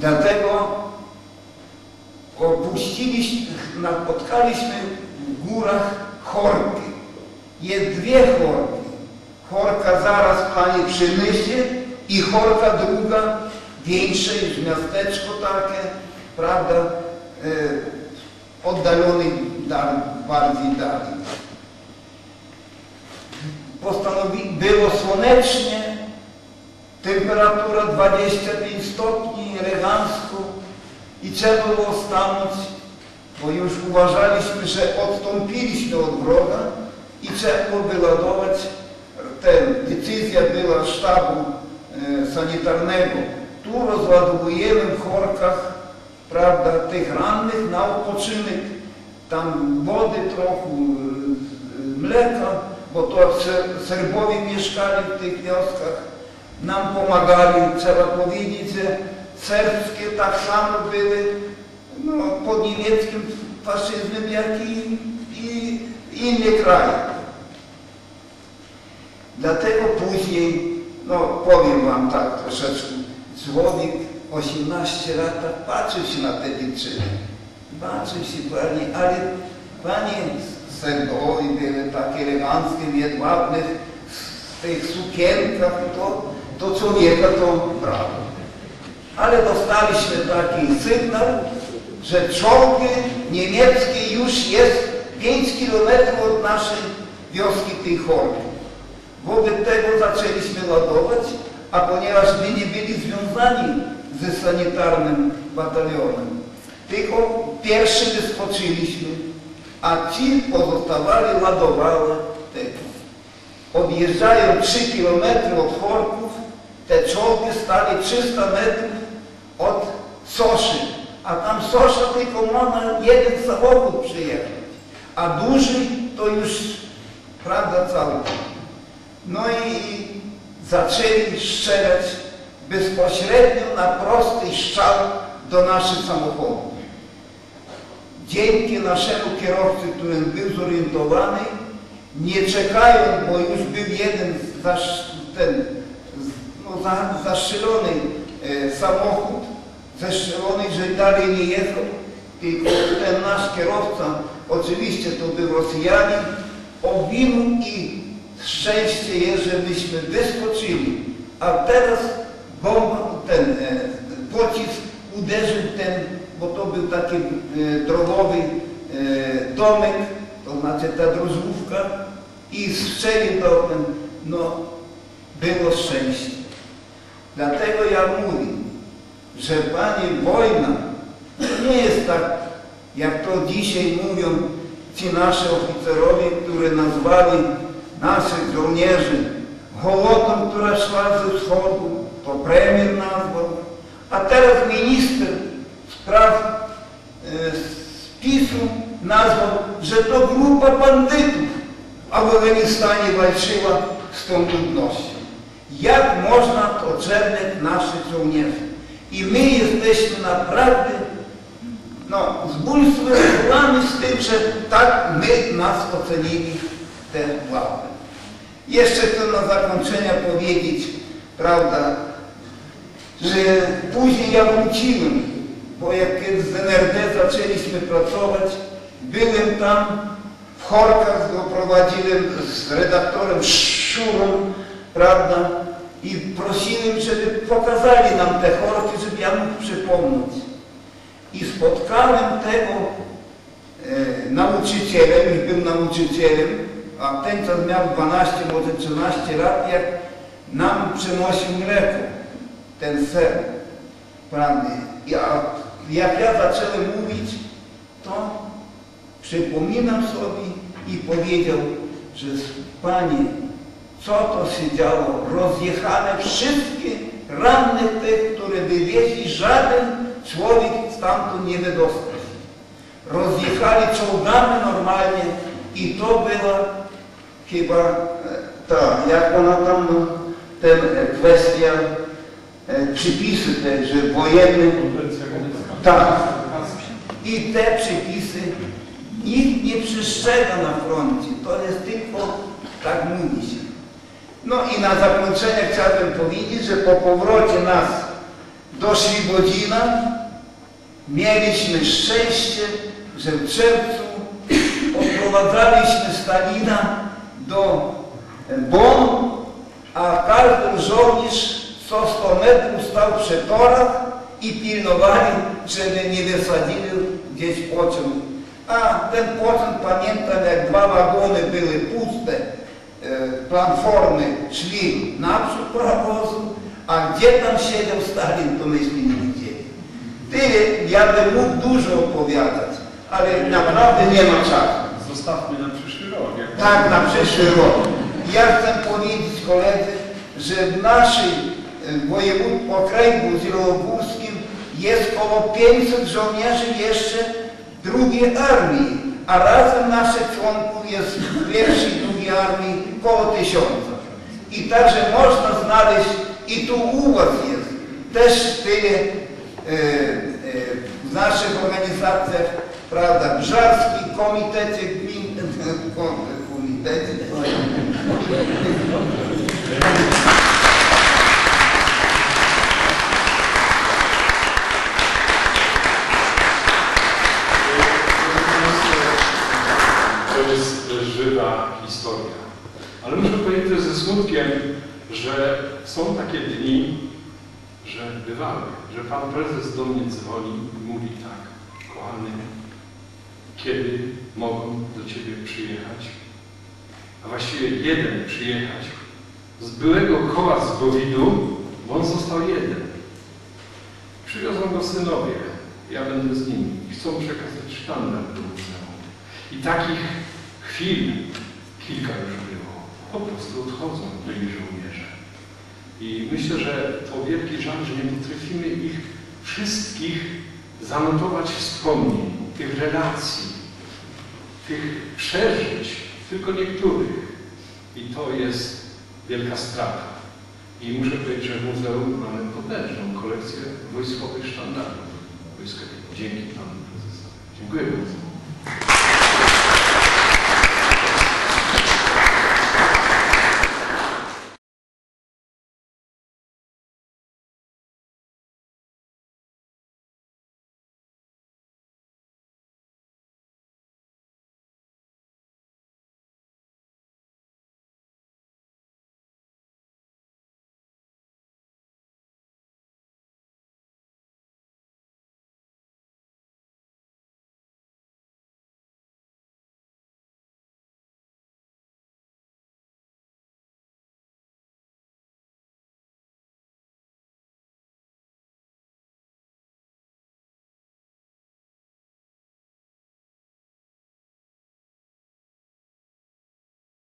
Dlatego opuściliśmy, napotkaliśmy w górach chorki. Jest dwie chorki. Chorka zaraz Pani przy Nysie i chorka druga, większa już miasteczko takie, prawda, e, oddalony dal, bardziej dalej. Postanowi, było słonecznie, temperatura 25 stopni, elegancko i trzeba było stanąć, bo już uważaliśmy, że odstąpiliśmy od wroga i trzeba wyładować. Ten, decyzja była sztabu e, sanitarnego. Tu rozładowujemy w chorkach, prawda, tych rannych na odpoczynek. Tam wody trochę, e, mleka, bo to Ser- Serbowie mieszkali w tych wioskach. Nam pomagali, trzeba powiedzieć, że serbskie tak samo były no, pod niemieckim faszyzmem, jak i, i inne kraje. Dlatego później, no powiem wam tak troszeczkę, człowiek 18 lat tak patrzył się na te dziewczyny. Patrzył się pani, ale panie Serbowi były takie eleganckie, jedwabnych, w tych sukienkach, to, to człowieka to brało. Ale dostaliśmy taki sygnał, że czołgi niemieckie już jest 5 kilometrów od naszej wioski tej chorby. Wobec tego zaczęliśmy ładować, a ponieważ my nie byli związani ze sanitarnym batalionem, tylko pierwszy wyskoczyliśmy, a ci pozostawali ładowali tego. Odjeżdżają 3 kilometry od Chorków, te czołgi stali 300 metrów od Soszy, a tam Sosza tylko ma na jeden samochód przyjechać, a duży to już, prawda, cały. No i zaczęli strzelać bezpośrednio na prosty strzał do naszych samochodów. Dzięki naszemu kierowcy, który był zorientowany, nie czekając, bo już był jeden zasz, ten, za, zastrzelony e, samochód, zestrzelony, że dalej nie jechał, tylko ten nasz kierowca, oczywiście to był Rosjanin, owinął i szczęście jest, że myśmy wyskoczyli, a teraz bomba, ten e, pocisk uderzył ten, bo to był taki e, drogowy e, domek, to znaczy ta drożdżówka i strzelił do ten, no było szczęście. Dlatego ja mówię, że Panie, wojna to nie jest tak, jak to dzisiaj mówią ci nasi oficerowie, którzy nazwali naszych żołnierzy hołotą, która szła ze wschodu, to premier nazwał, a teraz minister spraw e, z PiSu nazwał, że to grupa bandytów w Afganistanie walczyła z tą ludnością. Jak można to naszych żołnierzy? I my jesteśmy naprawdę no, zbulwersowani z tym, że tak my nas ocenili te władze. Jeszcze chcę na zakończenie powiedzieć, prawda, że później ja wróciłem, bo jak z NRD zaczęliśmy pracować, byłem tam w Chorkach, go prowadziłem z redaktorem Szurą, prawda, i prosiłem, żeby pokazali nam te chorki, żeby ja mógł przypomnieć. I spotkałem tego e, nauczyciela, już był nauczycielem, a ten czas miał 12, może 13 lat, jak nam przynosił mleko, ten ser, prawda. I jak ja zacząłem mówić, to przypominam sobie i powiedział, że Panie, co to się działo? Rozjechane wszystkie rannych tych, które wywieźli, żaden człowiek stamtąd nie wydostał. Rozjechali czołgami normalnie i to była chyba e, ta, jak ona tam, no, ten e, kwestia e, przypisy te, że wojenny, tak. I te przypisy nikt nie przestrzega na froncie. To jest tylko, tak mówi się. No i na zakończenie chciałbym powiedzieć, że po powrocie nas do Świebodzina. Mieliśmy szczęście, że w czerwcu odprowadzaliśmy Stalina do Bonn, a każdy żołnierz co 100 metrów stał przy torach i pilnowali, żeby nie wysadzili gdzieś pociąg. A ten pociąg, pamiętam, jak dwa wagony były puste, e, platformy szli naprzód parowozu, a gdzie tam siedział Stalin, to myśmy nie widzieli. Tyle, ja bym mógł dużo opowiadać, ale naprawdę nie ma czasu. Zostawmy na przyszły rok. Tak, na przyszły rok. Ja chcę powiedzieć koledzy, że w naszej e, województwie okręgu zielonogórskim jest około 500 żołnierzy jeszcze drugiej armii, a razem naszych członków jest w pierwszej i armii około tysiąca. I także można znaleźć, i tu u was jest, też tyle e, e, w naszych organizacjach, prawda, Brzarski, Komitecie Gmin, Komitecie, To historia. Ale muszę powiedzieć ze smutkiem, że są takie dni, że bywały, że Pan Prezes do mnie dzwoni i mówi tak, kochany, kiedy mogą do Ciebie przyjechać? A właściwie jeden przyjechać z byłego koła z Bowidu, bo on został jeden. Przywiozą go synowie, ja będę z nimi. Chcą przekazać sztandar do muzeum. I takich chwil kilka już było. Po prostu odchodzą byli żołnierze. I myślę, że to wielki żal, że nie potrafimy ich wszystkich zanotować wspomnień, tych relacji, tych przeżyć, tylko niektórych. I to jest wielka strata. I muszę powiedzieć, że w muzeum mamy potężną kolekcję wojskowych sztandarów wojskowych. Dzięki Panu Prezesowi. Dziękuję bardzo.